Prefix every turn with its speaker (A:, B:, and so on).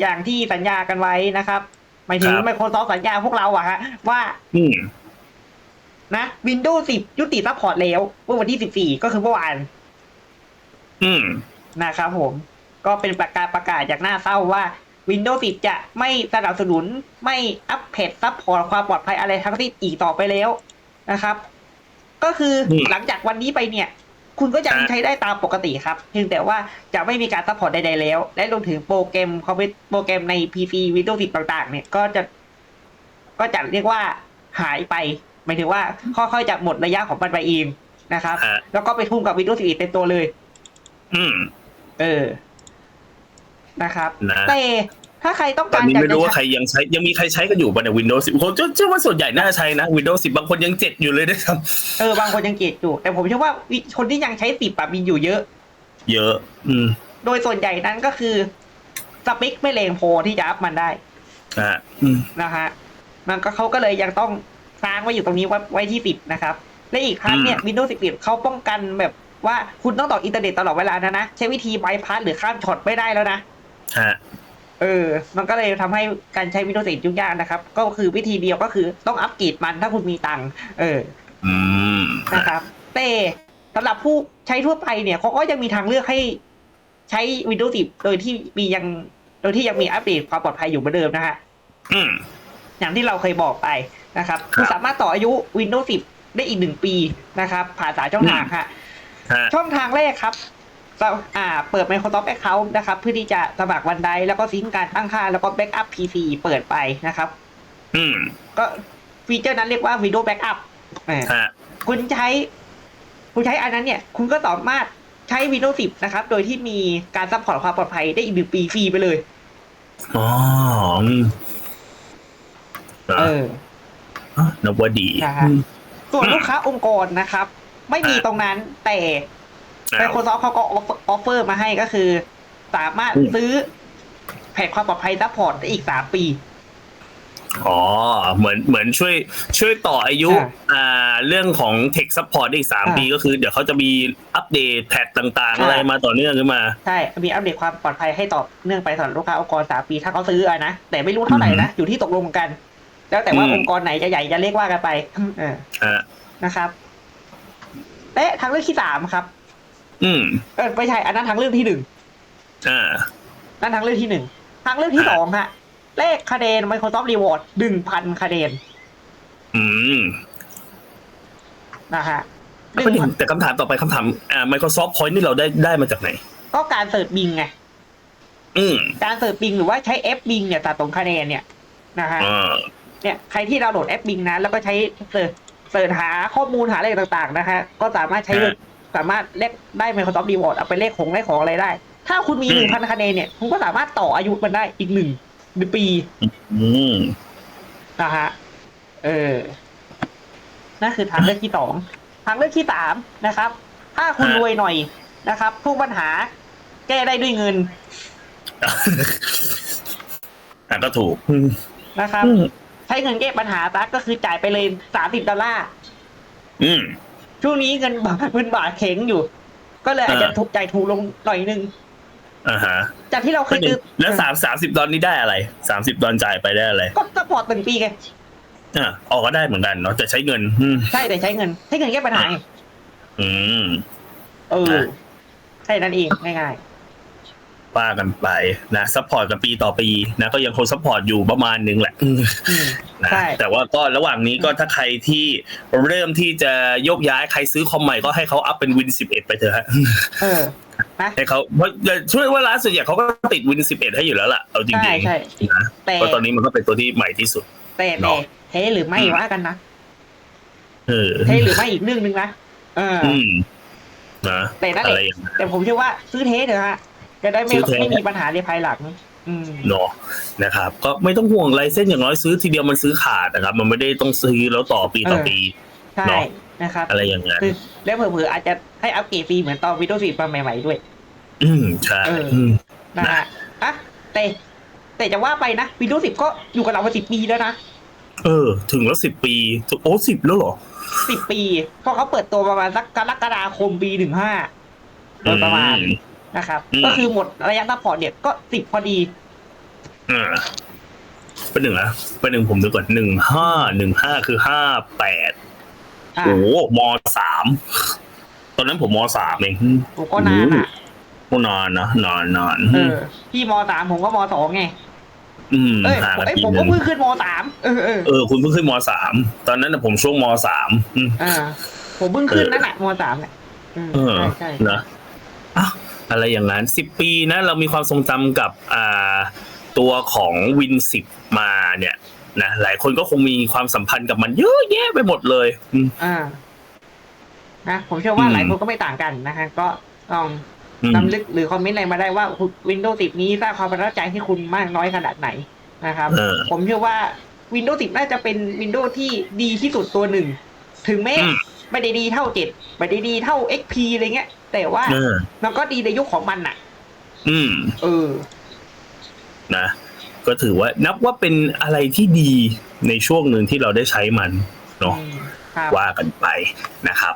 A: อย่างที่สัญญากันไว้นะครับหมายถึง
B: ครับ
A: Microsoft สัญญาพวกเราอะฮะว่า
B: อืม
A: นะ Windows 10 ยุติซัพพอร์ตแล้วเมื่อวันที่ 14 ก็คือเมื่อวาน
B: อืม
A: นะครับผม ก็เป็นประกาศประกาศจากหน้าเศร้าว่า Windows 10 จะไม่สนับสนุนไม่อัปเดตซัพพอร์ตความปลอดภัยอะไรทั้งสิ้นอีกต่อไปแล้วนะครับ ก็คืออ
B: ม
A: หลังจากวันนี้ไปเนี่ย คุณก็จะ
B: ฮะ
A: ใช้ได้ตามปกติครับ เพียงแต่ว่าจะไม่มีการซัพพอร์ตใดๆแล้ว และรวมถึงโปรแกรมคอมพิวโปรแกรมใน PC Windows 10 ต่างๆ เนี่ยก็จะ ก็จะเรียกว่าหายไป หมายถึงว่าค่อยๆจะหมดระยะของมันไปเองนะครับ
B: ฮะ
A: แล้วก็ไปทุ่มกับ Windows 11เต็มตัวเลย
B: อืม
A: เออนะครับ
B: นะ
A: แต่ ถ้าใครต้อง
B: ตอ
A: กานร
B: นี้
A: อยาก
B: ไม่
A: จะ
B: รู้ว่าใคร
A: ใช้
B: ยังใช้ยังมีใครใช้กันอยู่ป่ะใน Windows 10ผมเชื่อว่าส่วนใหญ่น่าจะใช้นะ Windows 10บางคนยัง7อยู่เลยนะครับ
A: เออบางคนยังเกลียดอยู่ แต่ผมเชื่อว่าวิคนที่ยังใช้สิบแบบมีอยู่เยอะ
B: เยอะ อืม
A: โดยส่วนใหญ่นั้นก็คือสเปคไม่แรงพอที่จะอัพมันได้
B: อ่าอืม
A: นะฮะมันก็เขาก็เลยยังต้องสร้างไว้อยู่ตรงนี้ไว้ไว้ที่สิบนะครับ และอีกครั้งเนี่ย Windows 10เขาป้องกันแบบว่าคุณต้องต่ออินเทอร์เน็ตตลอดเวลานะนะ ใช้วิธีบายพาสหรือข้ามช็อตไม่ได้แล้วนะ
B: ฮะ
A: เออ มันก็เลยทำให้การใช้ Windows 10ยุ่งยากนะครับ ก็คือวิธีเดียวก็คือต้องอัปเกรดมันถ้าคุณมีตังค์เออ
B: อืม
A: นะครับ แต่สำหรับผู้ใช้ทั่วไปเนี่ยเขาก็ยังมีทางเลือกให้ใช้ Windows 10 โดยที่มียัง โดยที่ยังมีอัปเดตความปลอดภัยอยู่เหมือนเดิมนะฮะ
B: อืม
A: อย่างที่เราเคยบอกไปนะครับ
B: ครับ
A: คุณสามารถต่ออายุ Windows 10 ได้อีกหนึ่งปีนะครับ ผ่านสายช่องทางฮะ
B: ฮะ
A: ช่องทางแรกครับ เราอ่าเปิด Microsoft Account นะครับ เพื่อที่จะสมัครวันไดแล้วก็ซิงก์การตั้งค่า แล้วก็ Backup PC เปิดไปนะครับ
B: อืม
A: ก็ฟีเจอร์นั้นเรียกว่า Windows Backup อ่า
B: ฮะ
A: คุณใช้ คุณใช้อันนั้นเนี่ย คุณก็สามารถใช้ Windows 10 นะครับ โดยที่มีการซัพพอร์ตความปลอดภัยได้อีกหนึ่งปีฟรีไปเลย
B: อ๋ออืม
A: เออ
B: นับว่าดี
A: นะฮะ
B: อืม
A: ส่วนลูกค้าองค์กรนะครับ ไม่มีตรงนั้นแต่
B: อ้าว
A: Microsoft เขาก็ออฟเฟอร์มาให้ก็คือ สามารถ
B: อืม
A: ซื้อแผ่นความปลอดภัยซัพพอร์ตได้อีกสามปี
B: อ๋อ เหมือนเหมือนช่วยช่วยต่ออายุ
A: อ่า
B: อ่าเรื่องของ Tech Support ได้อีกสาม
A: อ่า
B: ปีก็คือ เดี๋ยวเขาจะมีอัปเดตแพทต่างๆ
A: อ่า
B: อะไรมาต่อเนื่องขึ้นมา
A: ใช่ มีอัปเดตความปลอดภัยให้ต่อเนื่องไปสำหรับลูกค้าองค์กรสามปีถ้าเขาซื้ออะนะ แต่ไม่รู้เท่าไหร่นะ อยู่ที่ตกลงกัน แล้วแต่ว่า
B: อืม
A: องค์กรไหนจะใหญ่จะเล็กว่ากันไปเออ
B: ฮะ
A: นะครับ และทางเลือกที่สามครับ
B: อืม
A: เออไม่ใช่อันนั้นทางเลือกที่หนึ่ง
B: อ่า
A: นั่นทางเลือกที่หนึ่งทางเลือกที่
B: อ่า
A: สองฮะ เลขคะแนน Microsoft Reward หนึ่งพันคะแนน
B: อืม
A: นะฮะห
B: ประ
A: นึ่ง
B: เด็
A: พั
B: น
A: น
B: แต่คำถามต่อไปคำถามอ่า Microsoft Point นี่เราได้ได้มาจากไหน
A: ก็การเสิร์ชบิงไง
B: อืม
A: การเสิร์ชบิงหรือว่าใช้แอปบิงเนี่ยตัดตรงคะแนนเนี่ยนะฮะ
B: อ่า
A: เนี่ยใครที่ดาวน์โหลดแอปบิงนะแล้วก็ใช้เสิร์ชเสิร์ชหาข้อมูลหาอะไรต่าง ๆ นะฮะก็สามารถใช้
B: ฮะ
A: สามารถเลขได้ Microsoft Reward เอาไปเลขของเลขของอะไรได้ ถ้าคุณมี
B: อืม
A: หนึ่งพันคะแนนเนี่ยคุณก็สามารถต่ออายุมันได้อีกหนึ่งหนึ่งปี
B: อืม
A: นะฮะเออนั่นคือทางเลือกที่สองทางเลือกที่สามนะครับ ถ้าคุณ
B: ฮะ
A: รวยหน่อยนะครับทุกปัญหาแก้ได้ด้วยเงิน
B: อะก็ถูกอืม
A: นะครับ
B: อืม
A: ใช้เงินแก้ปัญหาซะก็คือจ่ายไปเลยสามสิบดอลลาร์
B: อืม
A: ช่วงนี้เงินบาทเงินบาทเข็งอยู่ ก็เลยอาจจะ
B: อ่า
A: ถูกใจายถูกลงหน่อยนึง
B: อ่าฮะ
A: จากที่เราเคยซื้อ
B: แล้วสามสามสิบดอลนี่ได้อะไรสามสิบดอลจ่ายไปได้อะไร
A: ก็สปอร์ตหนึ่งปีไง
B: อะออกก็ได้เหมือนกันเนาะแต่ใช้เงินอืม
A: ใช่แต่ใช้เงินใช้เงินแก้ปัญหาไง
B: อืม
A: เออ
B: อะ
A: ใช่นั่นเองง่าย
B: ว่ากันไปนะซัพพอร์ตกันปีต่อปีนะก็ยังคงซัพพอร์ตอยู่ประมาณนึงแหละอืม
A: ๆอืม
B: นะ
A: ใช่
B: แต่ว่าก็ระหว่างนี้ก็ถ้าใครที่เริ่มที่จะโยกย้ายใครซื้อคอมใหม่ก็ให้เขาอัพเป็นวินสิบเอ็ดไปเถอะฮะ
A: เออนะ
B: ให้เขาเพราะช่วยว่าร้านส่วนใหญ่เขาก็ติดวินสิบเอ็ดให้อยู่แล้วล่ะเอาจริง
A: ใช่ใช่
B: ๆนะ
A: แต่
B: เพราะตอนนี้มันก็เป็นตัวที่ใหม่ที่สุด
A: แต่
B: เน
A: แต่
B: อะ
A: เทหรือไม่ว่ากันนะ
B: เออ
A: เทหรือไม่อีกเรื่องหนึ่งนะเอออ
B: อืมนะ
A: แต่นั่นแห
B: อะไร
A: ละ
B: อย่างนั้น
A: แต่ผมเชื่อว่าซื้อเทสเถอะฮะ จะได้ไม่
B: ซื้อเทส
A: ไม่มีปัญหาในภายหลังอืม
B: เนาะนะครับ ก็ไม่ต้องห่วงไรเส้นอย่างน้อยซื้อทีเดียวมันซื้อขาดนะครับ มันไม่ได้ต้องซื้อแล้วต่อปีต่อ
A: เออ
B: ปี
A: ใช่
B: เนอะ
A: นะครับ
B: อะไรอย่างนั้น
A: คือแล้วเผื่อๆอาจจะให้อัปเกรดฟรีเหมือนตอน Windows 10มาใหม่ๆด้วย
B: อืมใช่
A: เออ
B: อืม
A: นะฮะอะแต่ แต่จะว่าไปนะ Windows 10ก็อยู่กับเรามาสิบปีแล้วนะ
B: เออ ถึงแล้วสิบปีโอ้สิบแล้วเหรอ
A: สิบปีเพราะเขาเปิดตัวประมาณสักกรกฎาคมปีหนึ่งห้าโดยประมาณ
B: อื
A: นะครับ
B: อืม
A: ก็คือหมดระยะซัพพอร์ตเนี่ยก็สิบพอดี
B: อ่าเป็นหนึ่งนะเป็นหนึ่งผมดูก่อนหนึ่งห้าหนึ่งห้าคือห้าแปด
A: อ่า
B: โอ้โหมสามตอนนั้นผมมสามเอง
A: ผมก็นานอะ
B: โอ้นานนะนานนาน
A: เออพี่มสามผมก็มสองไง
B: อืม
A: เอ้ย
B: ห่าง
A: ผม
B: กัน
A: เอ้ย
B: ปี
A: ผม
B: ห
A: ก็
B: นึ่ง
A: เพิ่งขึ้นมสามเออเออ
B: เออ คุณเพิ่งขึ้นมสามตอนนั้นนะผมช่วงมสามอืม
A: อ่า ผมเพิ่งขึ้นนั่นแหละมสามเนี่ยอืม
B: เออ
A: ใช่ใช่
B: นะอะ อะไรอย่างนั้นสิบปีนะเรามีความทรงจำกับอ่าตัวของวินสิบมาเนี่ยนะหลายคนก็คงมีความสัมพันธ์กับมันเยอะแยะไปหมดเลยอืม
A: อ่านะผมเชื่อว่า
B: อืม
A: หลายคนก็ไม่ต่างกันนะฮะก็ลอง
B: อืม
A: นำลึกหรือคอมเมนต์อะไรมาได้ว่า Windows 10 นี้สร้างความประทับใจให้คุณมากน้อยขนาดไหนนะครับ
B: เออ
A: ผมเชื่อว่า Windows 10 น่าจะเป็น Windows ที่ดีที่สุดตัวหนึ่ง ถึงแม้
B: อืม
A: ไม่ได้ดีเท่า7ไม่ได้ดีเท่า XP อะไรเงี้ย แต่ว่า
B: เออ
A: มันก็ดีในยุคของมันน่ะ
B: อืม
A: เออ
B: นะก็ถือว่านับว่าเป็นอะไรที่ดีในช่วงหนึ่งที่เราได้ใช้มันเนาะ
A: อืมครับ
B: ว่ากันไปนะครับ